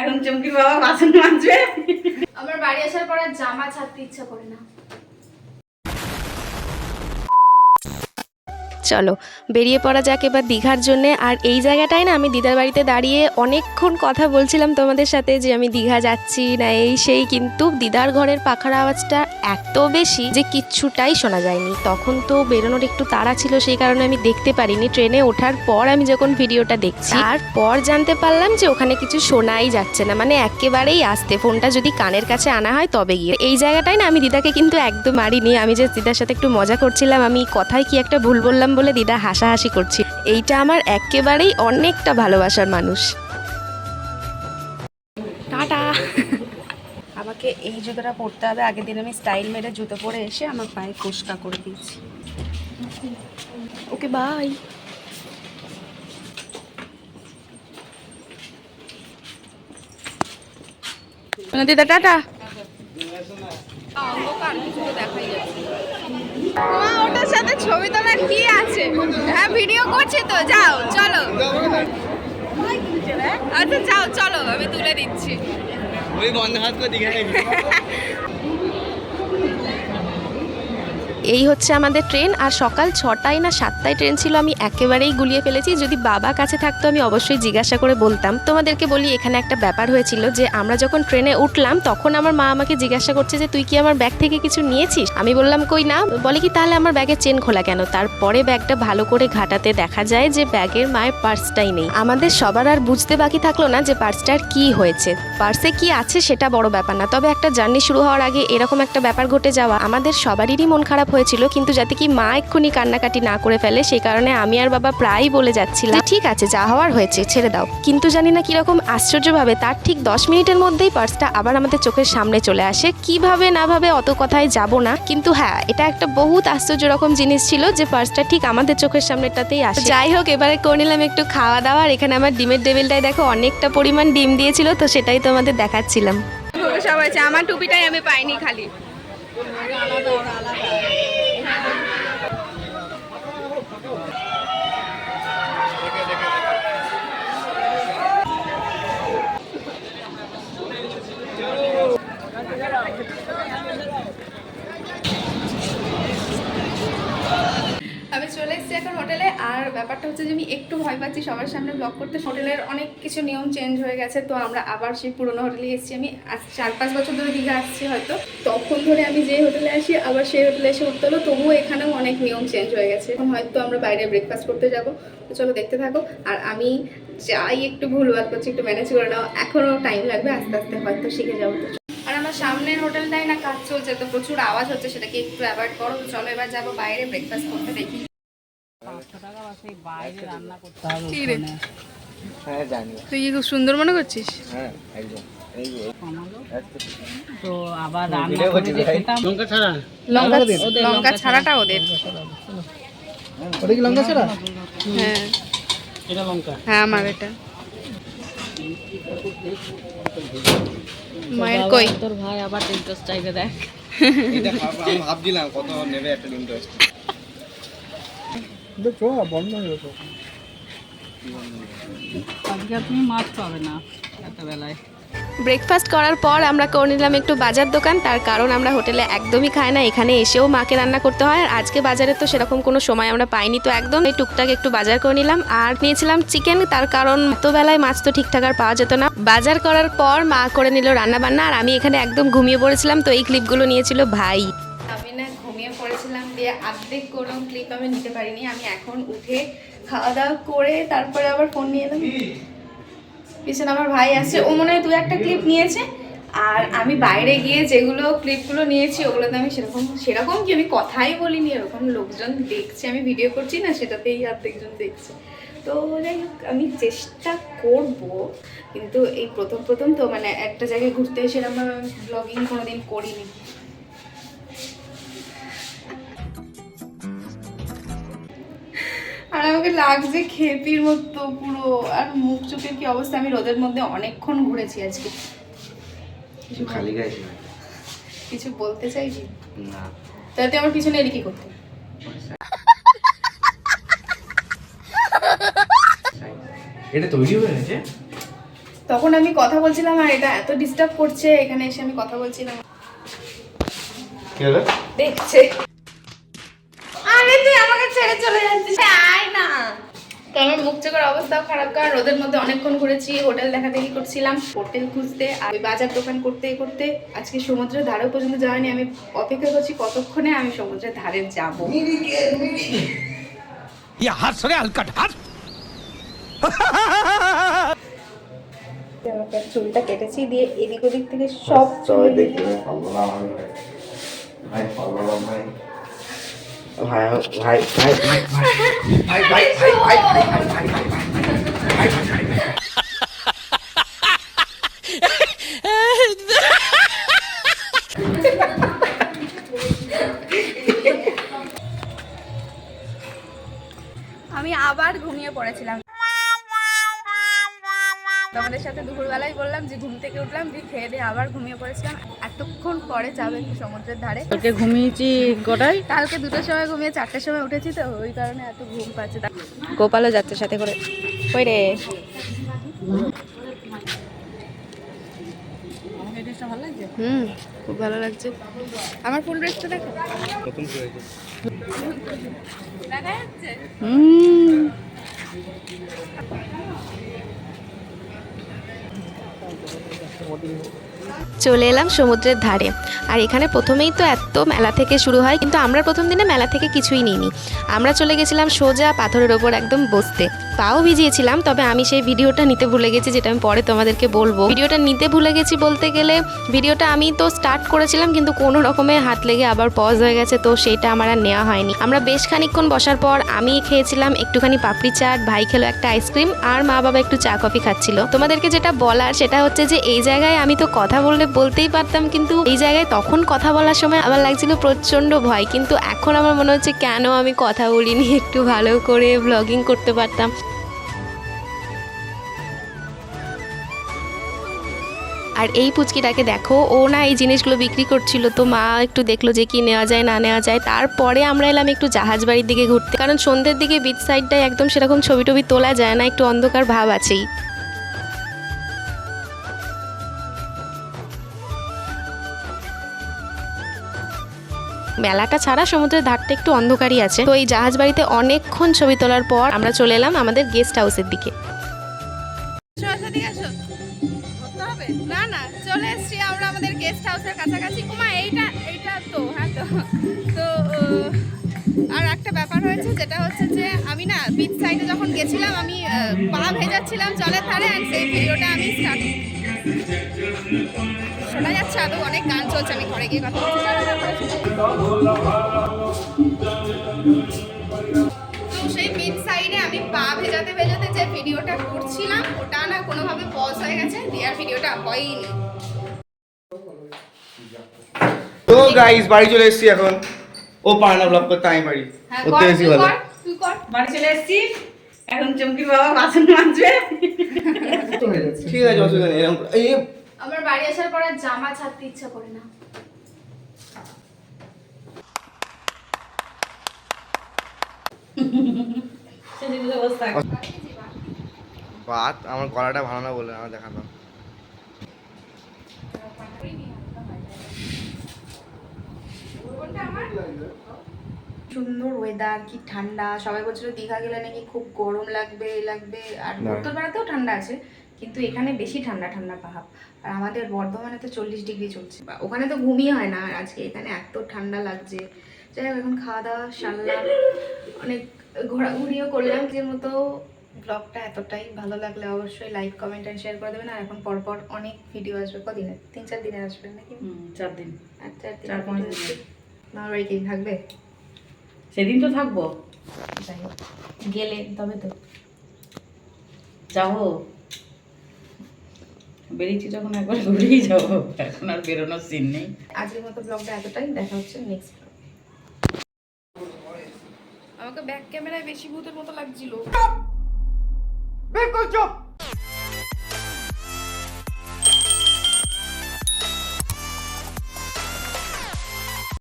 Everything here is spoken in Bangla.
এখন চমকির বাবা বাসন মাজবে। আমার বাড়ি আসার পর আর জামা ছাড়তে ইচ্ছা করে না। চলো, বেরিয়ে পড়া যাক এবার দীঘার জন্য। আর এই জায়গাটায় না আমি দিদার বাড়িতে দাঁড়িয়ে অনেকক্ষণ কথা বলছিলাম তোমাদের সাথে যে আমি দীঘা যাচ্ছি না এই সেই, কিন্তু দিদার ঘরের পাখার আওয়াজটা এত বেশি যে কিচ্ছুটাই শোনা যায়নি। তখন তো বেরোনোর একটু তাড়া ছিল, সেই কারণে আমি দেখতে পারিনি। ট্রেনে ওঠার পর আমি যখন ভিডিওটা দেখছি, তারপর জানতে পারলাম যে ওখানে কিছু শোনাই যাচ্ছে না। মানে একেবারেই আসতে, ফোনটা যদি কানের কাছে আনা হয় তবে গিয়ে। এই জায়গাটায় না আমি দিদাকে কিন্তু একদম মারিনি। আমি যে দিদার সাথে একটু মজা করছিলাম। আমি কথায় কি একটা ভুল বললাম বলে দিদা হাসাহাসি করছি। এইটা আমার একেবারেই অনেকটা ভালোবাসার মানুষ। টাটা। আমাকে এই জুতোটা পরতে হবে। আগের দিন আমি স্টাইল মেরে জুতো পরে এসে আমার পায়ে কোশকা করে দিয়েছি। ওকে বাই দিদা টাটা। ওটার সাথে ছবি তোলার কি আছে? হ্যাঁ ভিডিও করছে তো যাও চলো। আচ্ছা যাও চলো আমি তুলে দিচ্ছি। ওই বন্ধ হাত করে দিঘা এই হচ্ছে আমাদের ট্রেন, আর সকাল ছটায় না সাতটায় ট্রেন ছিল, আমি একেবারেই গুলিয়ে ফেলেছি। যদি বাবা কাছে থাকতো, আমি অবশ্যই জিজ্ঞাসা করে বলতাম। তোমাদেরকে বলি, এখানে একটা ব্যাপার হয়েছিল যে, আমরা যখন ট্রেনে উঠলাম, তখন আমার মা আমাকে জিজ্ঞাসা করছে যে, তুই কি আমার ব্যাগ থেকে কিছু নিয়েছিস? আমি বললাম, কই না। বলে কি, তাহলে আমার ব্যাগের চেন খোলা কেন? তারপরে ব্যাগটা ভালো করে ঘাটাতে দেখা যায় যে, ব্যাগের মায়ের পার্সটাই নেই। আমাদের সবার আর বুঝতে বাকি থাকল না যে, পার্সটার কি হয়েছে। পার্সে কি আছে, সেটা বড় ব্যাপার না। তবে একটা জার্নি শুরু হওয়ার আগে এরকম একটা ব্যাপার ঘটে যাওয়া, আমাদের সবারই মন খারাপ হয়েছিল কিন্তু যাতে কি মা এক্ষুনি কান্নাকাটি না করে ফেলে সেই কারণে আমি আর বাবা প্রায়ই বলে যাচ্ছিলাম যে, ঠিক আছে যা হওয়ার হয়েছে ছেড়ে দাও। কিন্তু জানি না কীরকম আশ্চর্যভাবে তার ঠিক দশ মিনিটের মধ্যেই পার্সটা আবার আমাদের চোখের সামনে চলে আসে। কীভাবে না ভাবে অত কথায় যাব না কিন্তু হ্যাঁ এটা একটা বহুত আশ্চর্য রকম জিনিস ছিল যে পার্সটা ঠিক আমাদের চোখের সামনেটাতেই আসে। যাই হোক এবারে করে নিলাম একটু খাওয়া দাওয়া আর এখানে আমার ডিমের টেবিলটায় দেখো অনেকটা পরিমাণ ডিম দিয়েছিল তো সেটাই তোমাদের দেখাচ্ছিলাম। সবাই আছে আমার টুপিটাই আমি পাইনি খালি। এখন হোটেলে, আর ব্যাপারটা হচ্ছে যে আমি একটু ভয় পাচ্ছি সবার সামনে ব্লগ করতে। হোটেলের অনেক কিছু নিয়ম চেঞ্জ হয়ে গেছে, তো আমরা আবার সেই পুরোনো হোটেলে এসেছি। আমি আজ চার পাঁচ বছর ধরে দীঘা আসছি হয়তো। তখন ধরে আমি যে হোটেলে আসি, আবার সেই হোটেলে এসে উঠতে হলো, তবুও এখানেও অনেক নিয়ম চেঞ্জ হয়ে গেছে। এখন হয়তো আমরা বাইরে ব্রেকফাস্ট করতে যাব। তো চলো দেখতে থাকো। আর আমি যাই একটু ভুলভাল করছি, একটু ম্যানেজ করে নাও। এখনও টাইম লাগবে, আস্তে আস্তে হয়তো শিখে যাব। তো আর আমার সামনের হোটেলটাই না কাজ চলছে, তো প্রচুর আওয়াজ হচ্ছে, সেটাকে একটু অ্যাভয়েড করো। চলো এবার যাব বাইরে ব্রেকফাস্ট করতে দেখি। তুই কি খুব সুন্দর মনে করছিস? হ্যাঁ তো আবার লঙ্কা ছাড়া? লঙ্কা লঙ্কা ছাড়াটা ওদের। ওটা কি লঙ্কা ছাড়া? হ্যাঁ। এটা লঙ্কা। হ্যাঁ আমার এটা। মায়ের কই? তোর ভাই আবার চাইবে দেখ। এটা ভাবছিলাম কত নেবে একটা টোস্ট বন্ধ হয়ে গেছে। আজকে তুমি মাছ পাবে না এত ব্রেকফাস্ট করার পর আমরা করে নিলাম একটু বাজার দোকান তার কারণ আমরা হোটেলে একদমই খাই না এখানে এসেও মাকে রান্না করতে হয় আর আজকে বাজারে তো সেরকম কোনো সময় আমরা পাইনি তো একদম এই টুকটাক একটু বাজার করে নিলাম আর নিয়েছিলাম চিকেন তার কারণ এত বেলায় মাছ তো ঠিকঠাক আর পাওয়া যেত না। বাজার করার পর মা করে নিল রান্না বান্না আর আমি এখানে একদম ঘুমিয়ে পড়েছিলাম তো এই ক্লিপগুলো নিয়েছিল ভাই। দিয়ে অর্ধেক কোনো ক্লিপ আমি নিতে পারিনি, আমি এখন উঠে খাওয়া দাওয়া করে তারপরে আবার ফোন নিয়ে এলাম। পিছনে আমার ভাই আসছে ও মনে হয় দু একটা ক্লিপ নিয়েছে। আর আমি বাইরে গিয়ে যেগুলো ক্লিপগুলো নিয়েছি, ওগুলোতে আমি সেরকম সেরকম কি আমি কথাই বলিনি, এরকম লোকজন দেখছে, আমি ভিডিও করছি না, সেটাতেই অর্ধেকজন দেখছে। তো যাই হোক, আমি চেষ্টা করব, কিন্তু এই প্রথম প্রথম তো মানে একটা জায়গায় ঘুরতে এসে আমার ব্লগিং কোনোদিন করিনি। আর আমাকে লাগছে খেপির মতো পুরো আর মুখ চোখের কি অবস্থা? আমি রোদের মধ্যে অনেকক্ষণ ঘুরেছি আজকে। কিছু খালি গায়ে কিছু বলতে চাইছি না। তাতে আমার পিছনে এর কি করতে? এটা তৈরি হয়ে গেছে? তখন আমি কথা বলছিলাম আর এটা এত ডিস্টার্ব করছে এখানে এসে আমি কথা বলছিলাম। দেখছে। মুখ চোখের অবস্থাও খারাপ কারণ রোদের মধ্যে অনেকক্ষণ ঘুরেছি হোটেল দেখা দেখি করছিলাম হোটেল খুঁজতে আর ওই বাজার দোকান করতে করতে আজকে সমুদ্রের ধারেও পর্যন্ত যাওয়ানি আমি অপেক্ষা করছি কতক্ষণে আমি সমুদ্রের ধারে যাব। চুলটা কেটেছি দিয়ে এদিক ওদিক থেকে সব চুল ভাই ভাই ভাই আমি আবার ঘুমিয়ে পড়েছিলাম তোমাদের সাথে দুপুরবেলায় বললাম যে ঘুম থেকে উঠলাম দিয়ে খেয়ে দিয়ে আবার ঘুমিয়ে পড়েছিলাম এতক্ষণ পরে যাবে সমুদ্রের ধারে? কালকে ঘুমিয়েছি কটায়? কালকে দুটোর সময় ঘুমিয়ে চারটের সময় উঠেছি তো ওই কারণে এত ঘুম পাচ্ছে। গোপালও যাচ্ছে সাথে করে। ওই রে? হুম খুব ভালো লাগছে। আমার ফুল ড্রেসটা দেখো হুম। চলে এলাম সমুদ্রের ধারে। আর এখানে প্রথমেই তো এত মেলা থেকে শুরু হয়, কিন্তু আমরা প্রথম দিনে মেলা থেকে কিছুই নিইনি। আমরা চলে গেছিলাম সোজা পাথরের ওপর একদম বসতে। পাও ভিজিয়েছিলাম, তবে আমি সেই ভিডিওটা নিতে ভুলে গেছি, যেটা আমি পরে তোমাদেরকে বলব। ভিডিওটা নিতে ভুলে গেছি বলতে গেলে, ভিডিওটা আমি তো স্টার্ট করেছিলাম, কিন্তু কোনো রকমে হাত লেগে আবার পজ হয়ে গেছে, তো সেটা আমার আর নেওয়া হয়নি। আমরা বেশ খানিকক্ষণ বসার পর আমি খেয়েছিলাম একটুখানি পাপড়ি চাট, ভাই খেলো একটা আইসক্রিম আর মা বাবা একটু চা কফি খাচ্ছিল। তোমাদেরকে যেটা বলার, সেটা হচ্ছে যে, এই জায়গায় আমি তো কথা বললে বলতেই পারতাম, কিন্তু এই জায়গায় তখন কথা বলার সময় আমার লাগছিল প্রচণ্ড ভয়, কিন্তু এখন আমার মনে হচ্ছে কেন আমি কথা বলিনি, একটু ভালো করে ব্লগিং করতে পারতাম। আর এই পুচকিটাকে দেখো, ও না এই জিনিসগুলো বিক্রি করছিল, তো মা একটু দেখল যে কি নেওয়া যায়, না নেওয়া যায়। তারপরে আমরা এলাম একটু জাহাজ বাড়ির দিকে ঘুরতে, কারণ সন্ধ্যের দিকে বিচ সাইডটায় একদম সেরকম ছবি টবি তোলা যায় না, একটু অন্ধকার ভাব আছেই। মেলাটা ছাড়া সমুদ্রের ধারটা একটু অন্ধকারই আছে, তো এই জাহাজ বাড়িতে অনেকক্ষণ ছবি তোলার পর আমরা চলে এলাম আমাদের গেস্ট হাউসের দিকে। হবে? না না, চলে এসেছি আমরা আমাদের গেস্ট হাউসের কাছাকাছি। কুমা এইটা এইটা তো হ্যাঁ তো। তো আর একটা ব্যাপার হয়েছে, যেটা হচ্ছে যে আমি না বিচ সাইডে যখন গেছিলাম, আমি পা ভেজাচ্ছিলাম জলের ধারে আর সেই ভিডিওটা আমি স্টার্ট শোনা যাচ্ছে আদৌ অনেক গান চলছে, আমি ঘরে গিয়ে কথা বলছি। তো সেই বিচ সাইডে আমি পা ভেজাতে ভেজাতে যে ভিডিওটা করছিলাম ওটা না কোনোভাবে পজ হয়ে গেছে দিয়ে আর ভিডিওটা হয়নি তো গাইস বাড়ি চলে এসেছি এখন। ও পারে না ব্লগ করতে আমি পারি হ্যাঁ ওর কর, তো বেশি তুই ভালো কর, তুই কর। বাড়ি চলে এসেছি। এখন চমকির বাবা বাসন মাজবে। ঠিক আছে অসুবিধা নেই এরকম এই আমার বাড়ি আসার পর আর জামা ছাড়তে ইচ্ছা করে না। বাত আমার গলাটা ভালো না বলে আমার দেখানো। সুন্দর ওয়েদার কি ঠান্ডা। সবাই বলছিল দীঘা গেলে নাকি খুব গরম লাগবে লাগবে। আর। উত্তরপাড়াতেও ঠান্ডা আছে কিন্তু এখানে বেশি ঠান্ডা ঠান্ডা পাহাড়। আর আমাদের বর্ধমানে তো চল্লিশ ডিগ্রি চলছে। বা ওখানে তো ঘুমই হয় না আর আজকে এখানে এত ঠান্ডা লাগছে। যাই হোক এখন খাওয়া দাওয়া সারলাম। অনেক ঘোরাঘুরিও করলাম যে মতো। ব্লগটা এতটাই ভালো লাগলে অবশ্যই লাইক কমেন্ট অ্যান্ড শেয়ার করে দেবেন। আর এখন পরপর অনেক ভিডিও আসবে। কদিনে তিন চার দিনে আসবে নাকি? চার দিন। আর চার দিন চার পাঁচ দিন। থাকবে? সেদিন তো থাকব। যাই হোক গেলে তবে তো। যাব। বেরিয়েছি যখন একবার ঘুরেই যাব। এখন আর বেরোনোর সিন নেই। আজকের মতো ব্লগটা এতটাই। দেখা হচ্ছে নেক্সট আমাকে ব্যাক ক্যামেরায় বেশি ভূতের মতো লাগছিল। बिल्कुल चुप